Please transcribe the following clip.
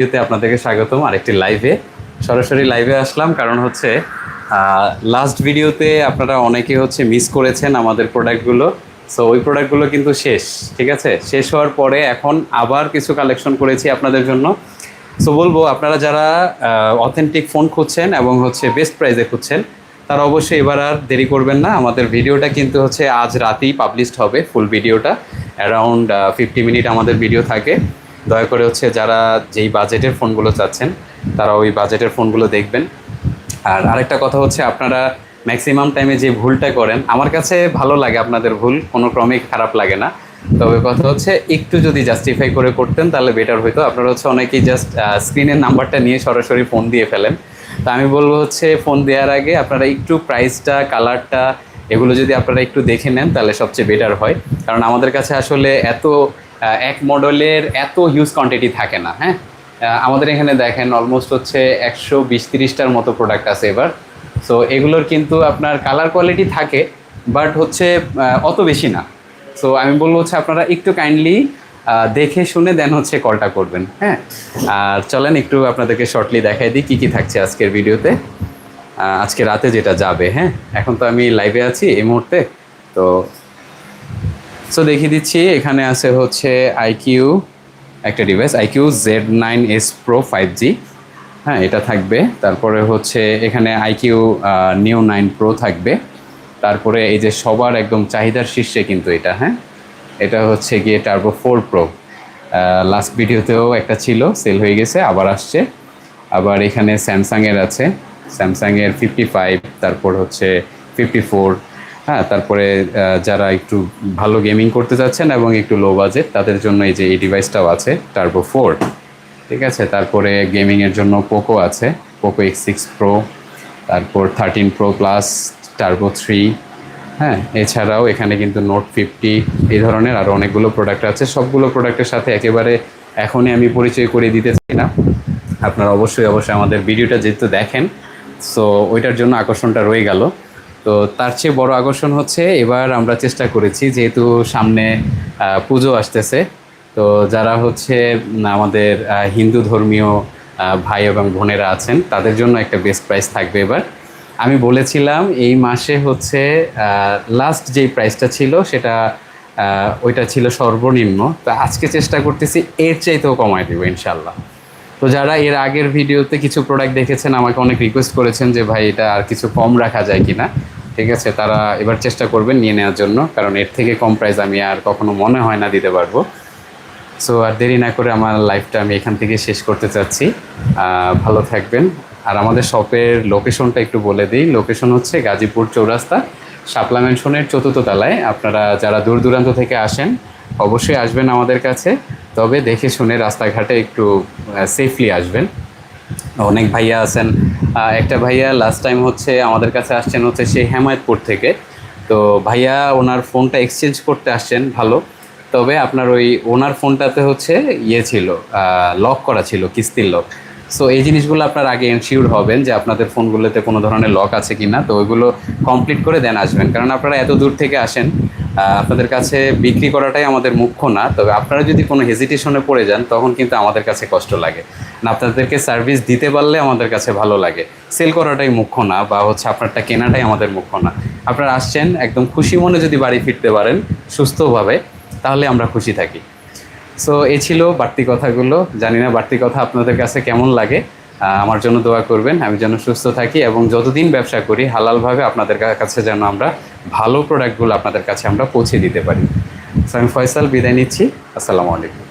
ভিডিওতে আপনাদেরকে স্বাগতম আরেকটি লাইভে সরাসরি লাইভে আসলাম কারণ হচ্ছে লাস্ট ভিডিওতে আপনারা অনেকে হচ্ছে মিস করেছেন আমাদের প্রোডাক্টগুলো সো ওই প্রোডাক্টগুলো কিন্তু শেষ, ঠিক আছে? শেষ হওয়ার পরে এখন আবার কিছু কালেকশন করেছি আপনাদের জন্য। সো বলব, আপনারা যারা অথেন্টিক ফোন খুঁজছেন এবং হচ্ছে বেস্ট প্রাইজে খুঁজছেন, তারা অবশ্যই এবার আর দেরি করবেন না। আমাদের ভিডিওটা কিন্তু হচ্ছে আজ রাতেই পাবলিশড হবে ফুল ভিডিওটা অ্যারাউন্ড ফিফটি মিনিট আমাদের ভিডিও থাকে। দয়া করে হচ্ছে যারা যেই বাজেটের ফোনগুলো চাচ্ছেন, তারা ওই বাজেটের ফোনগুলো দেখবেন। আর আরেকটা কথা হচ্ছে আপনারা ম্যাক্সিমাম টাইমে যে ভুলটা করেন, আমার কাছে ভালো লাগে আপনাদের ভুল, কোনো ক্রমেই খারাপ লাগে না। তবে কথা হচ্ছে একটু যদি জাস্টিফাই করে করতেন, তাহলে বেটার হইতো। আপনারা হচ্ছে অনেকেই জাস্ট স্ক্রিনের নাম্বারটা নিয়ে সরাসরি ফোন দিয়ে ফেলেন। তো আমি বলব হচ্ছে ফোন দেওয়ার আগে আপনারা একটু প্রাইসটা কালারটা এগুলো যদি আপনারা একটু দেখে নেন, তাহলে সবচেয়ে বেটার হয়। কারণ আমাদের কাছে আসলে এত এক মডেলের এত হিউজ কোয়ান্টিটি থাকে না হ্যাঁ? আমাদের এখানে দেখেন অলমোস্ট হচ্ছে একশো বিশ তিরিশটার মতো প্রোডাক্ট আছে এবার। সো এগুলোর কিন্তু আপনার কালার কোয়ালিটি থাকে বাট হচ্ছে অত বেশি না। সো আমি বলব হচ্ছে আপনারা একটু কাইন্ডলি দেখে শুনে দেন হচ্ছে কলটা করবেন হ্যাঁ? আর চলেন একটু আপনাদেরকে শর্টলি দেখাই দিই কী কী থাকছে আজকের ভিডিওতে আজকে রাতে যেটা যাবে হ্যাঁ? এখন তো আমি লাইভে আছি এই মুহূর্তে, তো সো দেখিয়ে দিচ্ছি, এখানে আছে হচ্ছে আইকিউ একটা device iQOO Z nine S pro five G হ্যাঁ এটা থাকবে। তারপরে হচ্ছে এখানে আইকিউ নিউ নাইন প্রো থাকবে। তারপরে এই যে সবার একদম চাহিদার শীর্ষে কিন্তু এটা হ্যাঁ? এটা হচ্ছে গিয়ে টার্বো ফোর প্রো লাস্ট ভিডিওতেও একটা ছিল সেল হয়ে গেছে, আবার আসছে। আবার এখানে স্যামসাংয়ের আছে। স্যামসাংয়ের ফিফটি ফাইভ তারপর হচ্ছে ফিফটি ফোর হ্যাঁ তারপরে যারা একটু ভালো গেমিং করতে চাচ্ছেন এবং একটু লো বাজেট তাদের জন্য এই যে এই ডিভাইসটাও আছে টার্বো ফোর ঠিক আছে? তারপরে গেমিংয়ের জন্য পোকো আছে পোকো এক্স সিক্স প্রো তারপর thirteen pro plus turbo three হ্যাঁ? এছাড়াও এখানে কিন্তু নোট ফিফটি এই ধরনের আরও অনেকগুলো প্রোডাক্ট আছে। সবগুলো প্রোডাক্টের সাথে একেবারে এখনই আমি পরিচয় করে দিতে চাই না। আপনারা অবশ্যই অবশ্যই আমাদের ভিডিওটা যেহেতু দেখেন সো ওইটার জন্য আকর্ষণটা রয়ে গেল। তো তার চেয়ে বড় আকর্ষণ হচ্ছে, এবার আমরা চেষ্টা করেছি যেহেতু সামনে পুজো আসতেছে। তো যারা হচ্ছে আমাদের হিন্দু ধর্মীয় ভাই এবং বোনেরা আছেন, তাদের জন্য একটা বেস্ট প্রাইস থাকবে এবার। আমি বলেছিলাম এই মাসে হচ্ছে লাস্ট যেই প্রাইসটা ছিল সেটা ওইটা ছিল সর্বনিম্ন। তো আজকে চেষ্টা করতেছি, এর চাইতেও কমায় দেবো ইনশাল্লাহ। তো যারা এর আগের ভিডিওতে কিছু প্রোডাক্ট দেখেছেন, আমাকে অনেক রিকোয়েস্ট করেছেন যে, ভাই, এটা আর কিছু কম রাখা যায় কি না ঠিক আছে, তারা এবার চেষ্টা করবেন নিয়ে নেওয়ার জন্য, কারণ এর থেকে কম প্রাইস আমি আর কখনো মনে হয় না দিতে পারব। সো আর দেরি না করে আমার লাইফটা আমি এখান থেকে শেষ করতে চাচ্ছি। ভালো থাকবেন। আর আমাদের শপের লোকেশনটা একটু বলে দিই। লোকেশন হচ্ছে গাজীপুর চৌরাস্তা, শাপলা ম্যানশনের চতুর্থ তলায়। আপনারা যারা দূর দূরান্ত থেকে আসেন অবশ্যই আসবেন আমাদের কাছে, তবে দেখে শুনে রাস্তাঘাটে একটু সেফলি আসবেন। অনেক ভাইয়া আছেন। একটা ভাইয়া লাস্ট টাইম হচ্ছে আমাদের কাছে আসছেন হচ্ছে সেই হেমায়তপুর থেকে। তো ভাইয়া ওনার ফোনটা এক্সচেঞ্জ করতে আসছেন, ভালো। তবে আপনার ওই ওনার ফোনটাতে হচ্ছে ইয়ে ছিল লক করা ছিল, কিস্তির লক সো এই জিনিসগুলো আপনার আগে এনশিওর হবেন যে আপনাদের ফোনগুলোতে কোনো ধরনের লক আছে কি না তো ওইগুলো কমপ্লিট করে দেন আসবেন। কারণ আপনারা এত দূর থেকে আসেন আপনাদের কাছে বিক্রি করাটাই আমাদের মুখ্য না, তবে আপনারা যদি কোনো হেজিটেশনে পড়ে যান, তখন কিন্তু আমাদের কাছে কষ্ট লাগে। না, আপনাদেরকে সার্ভিস দিতে পারলে আমাদের কাছে ভালো লাগে। সেল করাটাই মুখ্য না, বা হচ্ছে আপনারটা কেনাটাই আমাদের মুখ্য না। আপনারা আসছেন, একদম খুশি মনে যদি বাড়ি ফিরতে পারেন, সুস্থভাবে, তাহলে আমরা খুশি থাকি। সো এ ছিল বাড়তি কথাগুলো। জানি না বাড়তি কথা আপনাদের কাছে কেমন লাগে। আমার জন্য দোয়া করবেন। আমি যেন সুস্থ থাকি এবং যতদিন ব্যবসা করি, হালালভাবে আপনাদের কাছে যেন আমরা ভালো প্রোডাক্টগুলো আপনাদের কাছে আমরা পৌঁছে দিতে পারি। আমি ফয়সাল বিদায় নিচ্ছি। আসসালামু আলাইকুম।